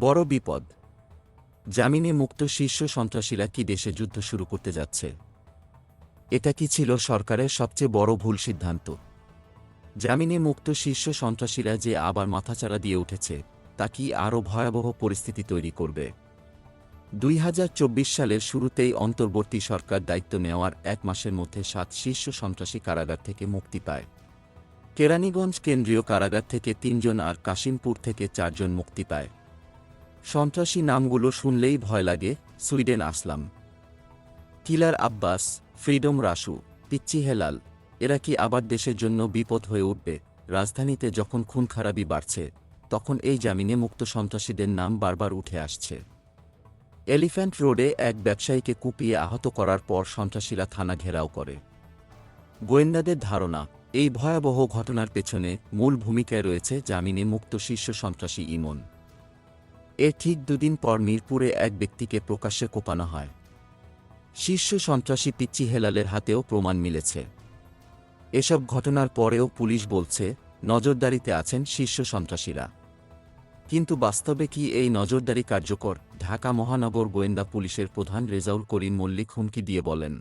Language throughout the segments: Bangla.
বড় বিপদ। জামিনে মুক্ত শীর্ষ সন্ত্রাসীরা কি দেশে যুদ্ধ শুরু করতে যাচ্ছে? এটা কি ছিল সরকারের সবচেয়ে বড় ভুল সিদ্ধান্ত? জামিনে মুক্ত শীর্ষ সন্ত্রাসীরা যে আবার মাথাচাড়া দিয়ে উঠেছে, তা কি আরও ভয়াবহ পরিস্থিতি তৈরি করবে? দুই হাজার চব্বিশ সালের শুরুতেই অন্তর্বর্তী সরকার দায়িত্ব নেওয়ার এক মাসের মধ্যে সাত শীর্ষ সন্ত্রাসী কারাগার থেকে মুক্তি পায়। কেরানীগঞ্জ কেন্দ্রীয় কারাগার থেকে তিনজন আর কাশিমপুর থেকে চারজন মুক্তি পায়। সন্ত্রাসী নামগুলো শুনলেই ভয় লাগে, Sweden Aslam. Killer Abbas, freedom Rasu, Pichchi Helal, এরা কি আবার দেশের জন্য বিপদ হয়ে উঠবে? রাজধানীতে যখন খুন খারাপি বাড়ছে, তখন এই জামিনে মুক্ত সন্ত্রাসীদের নাম বারবার উঠে আসছে। এলিফ্যান্ট রোডে এক ব্যবসায়ীকে কুপিয়ে আহত করার পর সন্ত্রাসীরা থানা ঘেরাও করে। গোয়েন্দাদের ধারণা, এই ভয়াবহ ঘটনার পেছনে মূল ভূমিকায় রয়েছে জামিনে মুক্ত শীর্ষ সন্ত্রাসী ইমন। এর ঠিক দুদিন পর মিরপুরে এক ব্যক্তিকে প্রকাশ্যে কোপানো হয়। শীর্ষ সন্ত্রাসী পিচ্চি হেলালের হাতেও প্রমাণ মিলেছে। এসব ঘটনার পরেও পুলিশ বলছে, নজরদারিতে আছেন শীর্ষ সন্ত্রাসীরা। কিন্তু বাস্তবে কি এই নজরদারি কার্যকর? ঢাকা মহানগর গোয়েন্দা পুলিশের প্রধান রেজাউল করিম মল্লিক হুমকি দিয়ে বলেন,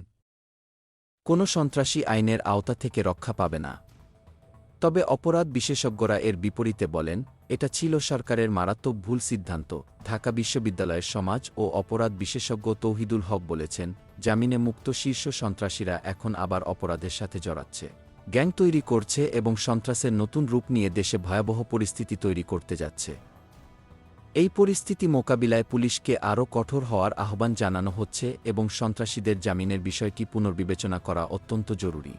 কোনো সন্ত্রাসী আইনের আওতা থেকে রক্ষা পাবে না। তবে অপরাধ বিশেষজ্ঞরা এর বিপরীতে বলেন, এটা ছিল সরকারের মারাত্মক ভুল সিদ্ধান্ত, ঢাকা বিশ্ববিদ্যালয়ের সমাজ ও অপরাধ বিশেষজ্ঞ তৌহিদুল হক বলেছেন, জামিনে মুক্ত শীর্ষ সন্ত্রাসীরা এখন আবার অপরাধের সাথে জড়াচ্ছে। গ্যাং তৈরি করছে এবং সন্ত্রাসের নতুন রূপ নিয়ে দেশে ভয়াবহ পরিস্থিতি তৈরি করতে যাচ্ছে। এই পরিস্থিতি মোকাবিলায় পুলিশকে আরও কঠোর হওয়ার আহ্বান জানানো হচ্ছে এবং সন্ত্রাসীদের জামিনের বিষয়টি পুনর্বিবেচনা করা অত্যন্ত জরুরি।